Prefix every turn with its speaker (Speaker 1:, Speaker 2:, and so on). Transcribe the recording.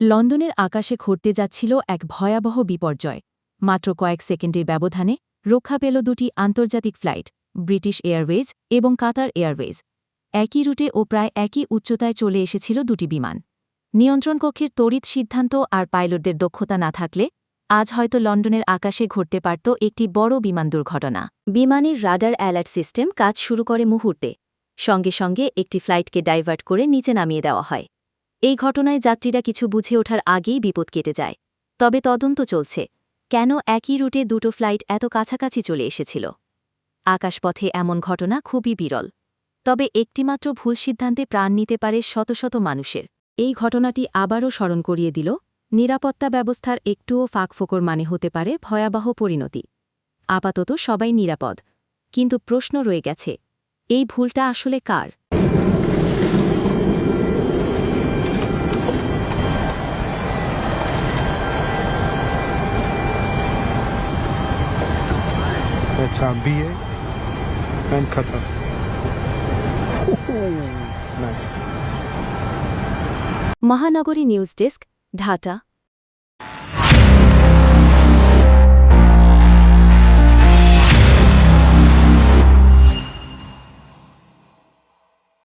Speaker 1: লন্ডনের আকাশে ঘটতে যাচ্ছিল এক ভয়াবহ বিপর্যয়। মাত্র কয়েক সেকেন্ডের ব্যবধানে রক্ষা পেল দুটি আন্তর্জাতিক ফ্লাইট, ব্রিটিশ এয়ারওয়েজ এবং কাতার এয়ারওয়েজ। একই রুটে ও প্রায় একই উচ্চতায় চলে এসেছিল দুটি বিমান। নিয়ন্ত্রণকক্ষের তড়িৎ সিদ্ধান্ত আর পাইলটদের দক্ষতা না থাকলে আজ হয়তো লন্ডনের আকাশে ঘটতে পারত একটি বড় বিমান দুর্ঘটনা। বিমানের রাডার অ্যালার্ট সিস্টেম কাজ শুরু করে মুহূর্তে। সঙ্গে সঙ্গে একটি ফ্লাইটকে ডাইভার্ট করে নিচে নামিয়ে দেওয়া হয়। এই ঘটনায় যাত্রীরা কিছু বুঝে ওঠার আগেই বিপদ কেটে যায়। তবে তদন্ত চলছে, কেন একই রুটে দুটো ফ্লাইট এত কাছাকাছি চলে এসেছিল? আকাশপথে এমন ঘটনা খুবই বিরল। তবে একটিমাত্র ভুল সিদ্ধান্তে প্রাণ নিতে পারে শত শত মানুষের। এই ঘটনাটি আবারও স্মরণ করিয়ে দিল, নিরাপত্তা ব্যবস্থার একটুও ফাঁকফোকর মানে হতে পারে ভয়াবহ পরিণতি। আপাতত সবাই নিরাপদ, কিন্তু প্রশ্ন রয়ে গেছে, এই ভুলটা আসলে কার?
Speaker 2: अच्छा B A and Qatar. nice.
Speaker 1: মহানগরী নিউজ ডেস্ক ঢাকা